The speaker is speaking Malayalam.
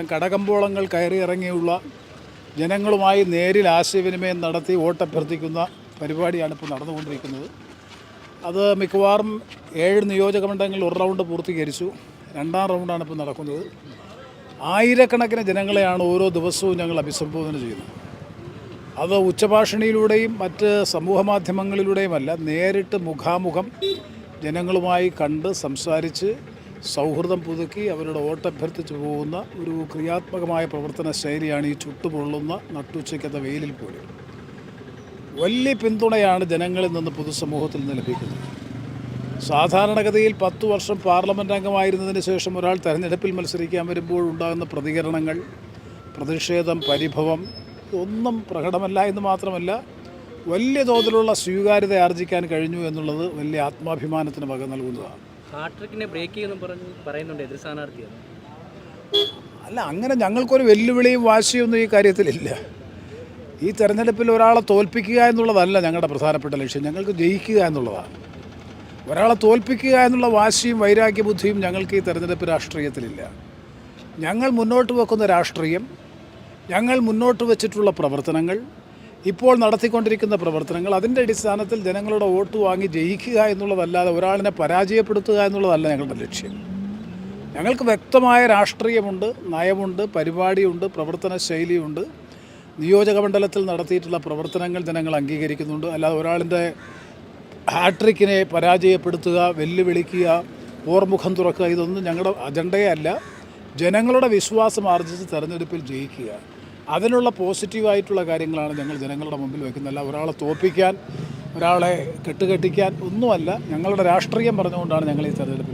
കടകമ്പോളങ്ങൾ കയറി ഇറങ്ങിയുള്ള ജനങ്ങളുമായി നേരിൽ ആശയവിനിമയം നടത്തി വോട്ടഭ്യർത്ഥിക്കുന്ന പരിപാടിയാണ് ഇപ്പോൾ നടന്നുകൊണ്ടിരിക്കുന്നത്. അത് മിക്കവാറും ഏഴ് നിയോജക മണ്ഡലങ്ങളിൽ ഒരു റൗണ്ട് പൂർത്തീകരിച്ചു. രണ്ടാം റൗണ്ടാണ് ഇപ്പോൾ നടക്കുന്നത്. ആയിരക്കണക്കിന് ജനങ്ങളെയാണ് ഓരോ ദിവസവും ഞങ്ങൾ അഭിസംബോധന ചെയ്യുന്നത്. അത് ഉച്ചഭാഷണിയിലൂടെയും മറ്റ് സമൂഹ മാധ്യമങ്ങളിലൂടെയുമല്ല നേരിട്ട് മുഖാമുഖം ജനങ്ങളുമായി കണ്ട് സംസാരിച്ച് സൗഹൃദം പുതുക്കി അവരുടെ വോട്ടഭ്യർത്ഥിച്ച് പോകുന്ന ഒരു ക്രിയാത്മകമായ പ്രവർത്തന ശൈലിയാണ് ഈ ചുട്ടുപൊള്ളുന്ന നട്ടുച്ചയ്ക്കത്തെ വെയിലിൽ പോലും. വലിയ പിന്തുണയാണ് ജനങ്ങളിൽ നിന്ന് പൊതുസമൂഹത്തിൽ നിന്ന് ലഭിക്കുന്നത്. സാധാരണഗതിയിൽ പത്ത് വർഷം പാർലമെന്റ് അംഗമായിരുന്നതിന് ശേഷം ഒരാൾ തെരഞ്ഞെടുപ്പിൽ മത്സരിക്കാൻ വരുമ്പോൾ ഉണ്ടാകുന്ന പ്രതികരണങ്ങൾ പ്രതിഷേധം പരിഭവം ഒന്നും പ്രകടമല്ല എന്ന് മാത്രമല്ല വലിയ തോതിലുള്ള സ്വീകാര്യത ആർജിക്കാൻ കഴിഞ്ഞു എന്നുള്ളത് വലിയ ആത്മാഭിമാനത്തിന് വക നൽകുന്നതാണ്. ഹാട്രിക്കിനെ ബ്രേക്ക് ചെയ്യുമെന്ന് പറഞ്ഞ് പറയുന്നുണ്ട് എതിർ സ്ഥാനാർത്ഥിയാണ്. അല്ല അങ്ങനെ ഞങ്ങൾക്കൊരു വെല്ലുവിളിയും വാശിയൊന്നും ഈ കാര്യത്തിലില്ല. ഈ തെരഞ്ഞെടുപ്പിൽ ഒരാളെ തോൽപ്പിക്കുക എന്നുള്ളതല്ല ഞങ്ങളുടെ പ്രധാനപ്പെട്ട ലക്ഷ്യം. ഞങ്ങൾക്ക് ജയിക്കുക എന്നുള്ളതാണ്. ഒരാളെ തോൽപ്പിക്കുക എന്നുള്ള വാശിയും വൈരാഗ്യബുദ്ധിയും ഞങ്ങൾക്ക് ഈ തെരഞ്ഞെടുപ്പ് രാഷ്ട്രീയത്തിലില്ല. ഞങ്ങൾ മുന്നോട്ട് വെക്കുന്ന രാഷ്ട്രീയം ഞങ്ങൾ മുന്നോട്ട് വെച്ചിട്ടുള്ള പ്രവർത്തനങ്ങൾ ഇപ്പോൾ നടത്തിക്കൊണ്ടിരിക്കുന്ന പ്രവർത്തനങ്ങൾ അതിന്റെ അടിസ്ഥാനത്തിൽ ജനങ്ങളുടെ വോട്ട് വാങ്ങി ജയിക്കുക എന്നുള്ളതല്ലാതെ ഒരാളിനെ പരാജയപ്പെടുത്തുക എന്നുള്ളതല്ല ഞങ്ങളുടെ ലക്ഷ്യം. ഞങ്ങൾക്ക് വ്യക്തമായ രാഷ്ട്രീയമുണ്ട് നയമുണ്ട് പരിപാടിയുണ്ട് പ്രവർത്തന ശൈലിയുണ്ട്. നിയോജക മണ്ഡലത്തിൽ നടത്തിയിട്ടുള്ള പ്രവർത്തനങ്ങൾ ജനങ്ങൾ അംഗീകരിക്കുന്നുണ്ട്. അല്ലാതെ ഒരാളിന്റെ ഹാട്രിക്കിനെ പരാജയപ്പെടുത്തുക വെല്ലുവിളിക്കുക ഓർമുഖം തുറക്കുക ഇതൊന്നും ഞങ്ങളുടെ അജണ്ടയല്ല. ജനങ്ങളുടെ വിശ്വാസം ആർജിച്ച് തെരഞ്ഞെടുപ്പിൽ ജയിക്കുക. അതിനുള്ള പോസിറ്റീവായിട്ടുള്ള കാര്യങ്ങളാണ് ഞങ്ങൾ ജനങ്ങളുടെ മുമ്പിൽ വയ്ക്കുന്നത് ഒരാളെ തോൽപ്പിക്കാൻ ഒരാളെ കെട്ടുകെട്ടിക്കാൻ ഒന്നുമല്ല. ഞങ്ങളുടെ രാഷ്ട്രീയം പറഞ്ഞുകൊണ്ടാണ് ഞങ്ങൾ ഈ തെരഞ്ഞെടുപ്പിൽ